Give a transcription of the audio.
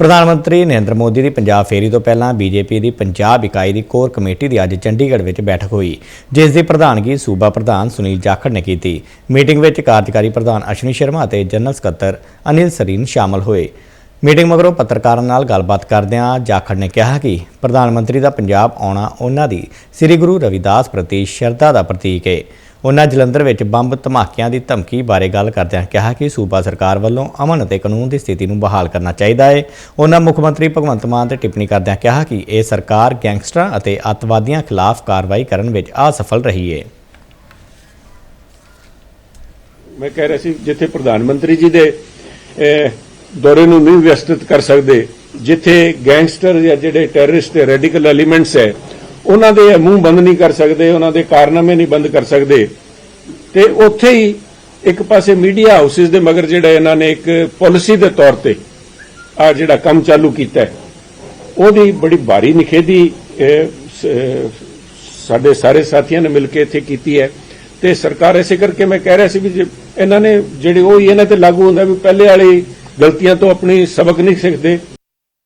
ਪ੍ਰਧਾਨ ਮੰਤਰੀ ਨਰਿੰਦਰ ਮੋਦੀ ਦੀ ਪੰਜਾਬ ਫੇਰੀ ਤੋਂ ਪਹਿਲਾਂ ਬੀਜੇਪੀ ਦੀ ਪੰਜਾਬ ਇਕਾਈ ਦੀ ਕੋਰ ਕਮੇਟੀ ਦੀ ਅੱਜ ਚੰਡੀਗੜ੍ਹ ਵਿੱਚ ਬੈਠਕ ਹੋਈ, ਜਿਸ ਦੀ ਪ੍ਰਧਾਨਗੀ ਸੂਬਾ ਪ੍ਰਧਾਨ ਸੁਨੀਲ ਜਾਖੜ ਨੇ ਕੀਤੀ। ਮੀਟਿੰਗ ਵਿੱਚ ਕਾਰਜਕਾਰੀ ਪ੍ਰਧਾਨ ਅਸ਼ਵਨੀ ਸ਼ਰਮਾ ਅਤੇ ਜਨਰਲ ਸਕੱਤਰ ਅਨਿਲ ਸਰੀਨ ਸ਼ਾਮਲ ਹੋਏ। ਮੀਟਿੰਗ ਮਗਰੋਂ ਪੱਤਰਕਾਰਾਂ ਨਾਲ ਗੱਲਬਾਤ ਕਰਦਿਆਂ ਜਾਖੜ ਨੇ ਕਿਹਾ ਕਿ ਪ੍ਰਧਾਨ ਮੰਤਰੀ ਦਾ ਪੰਜਾਬ ਆਉਣਾ ਉਹਨਾਂ ਦੀ ਸ੍ਰੀ ਗੁਰੂ ਰਵਿਦਾਸ ਪ੍ਰਤੀ ਸ਼ਰਧਾ ਦਾ ਪ੍ਰਤੀਕ ਹੈ ਉਹਨਾਂ ਜਲੰਧਰ ਵਿੱਚ ਬੰਬ ਧਮਾਕਿਆਂ ਦੀ ਧਮਕੀ ਬਾਰੇ ਗੱਲ ਕਰਦਿਆਂ ਕਿਹਾ ਕਿ ਸੂਬਾ ਸਰਕਾਰ ਵੱਲੋਂ ਅਮਨ ਅਤੇ ਕਾਨੂੰਨ ਦੀ ਸਥਿਤੀ ਨੂੰ ਬਹਾਲ ਕਰਨਾ ਚਾਹੀਦਾ ਹੈ ਉਹਨਾਂ ਮੁੱਖ ਮੰਤਰੀ ਭਗਵੰਤ ਮਾਨ ਤੇ ਟਿੱਪਣੀ ਕਰਦਿਆਂ ਕਿਹਾ ਕਿ ਇਹ ਸਰਕਾਰ ਗੈਂਗਸਟਰਾਂ ਅਤੇ ਅੱਤਵਾਦੀਆਂ ਖਿਲਾਫ ਕਾਰਵਾਈ ਕਰਨ ਵਿੱਚ ਅਸਫਲ ਰਹੀ ਹੈ ਮੈਂ ਕਹਿ ਰਿਹਾ ਸੀ, ਜਿੱਥੇ ਪ੍ਰਧਾਨ ਮੰਤਰੀ ਜੀ ਦੇ ਦੌਰੇ ਨੂੰ ਨਹੀਂ ਵਿਅਸਤਿਤ ਕਰ ਸਕਦੇ, ਜਿੱਥੇ ਗੈਂਗਸਟਰ ਜਾਂ ਜਿਹੜੇ ਟੈਰਰਿਸਟ ਤੇ ਰੈਡੀਕਲ ਐਲੀਮੈਂਟਸ ਹੈ ਉਹਨਾਂ ਦੇ ਮੂੰਹ ਬੰਦ ਨਹੀਂ ਕਰ ਸਕਦੇ, ਉਹਨਾਂ ਦੇ ਕਾਰਨਾਮੇ ਨਹੀਂ ਬੰਦ ਕਰ ਸਕਦੇ। ਤੇ ਉੱਥੇ ਹੀ ਇੱਕ ਪਾਸੇ ਮੀਡੀਆ ਹਾਊਸਿਸ ਦੇ ਮਗਰ ਜਿਹੜਾ ਇਹਨਾਂ ਨੇ ਇੱਕ ਪਾਲਿਸੀ ਦੇ ਤੌਰ ਤੇ ਆ ਜਿਹੜਾ ਕੰਮ ਚਾਲੂ ਕੀਤਾ ਹੈ, ਉਹਦੀ ਬੜੀ ਭਾਰੀ ਨਿਖੇਧੀ ਸਾਡੇ ਸਾਰੇ ਸਾਥੀਆਂ ਨੇ ਮਿਲ ਕੇ ਇੱਥੇ ਕੀਤੀ ਹੈ। ਤੇ ਸਰਕਾਰ ਐਸੇ ਕਰਕੇ ਮੈਂ ਕਹਿ ਰਿਹਾ ਸੀ ਵੀ ਇਹਨਾਂ ਨੇ, ਜਿਹੜੇ ਉਹ ਇਹਨਾਂ ਤੇ ਲਾਗੂ ਹੁੰਦਾ ਵੀ ਪਹਿਲੇ ਵਾਲੀ ਗਲਤੀਆਂ ਤੋਂ ਆਪਣੀ ਸਬਕ ਨਹੀਂ ਸਿੱਖਦੇ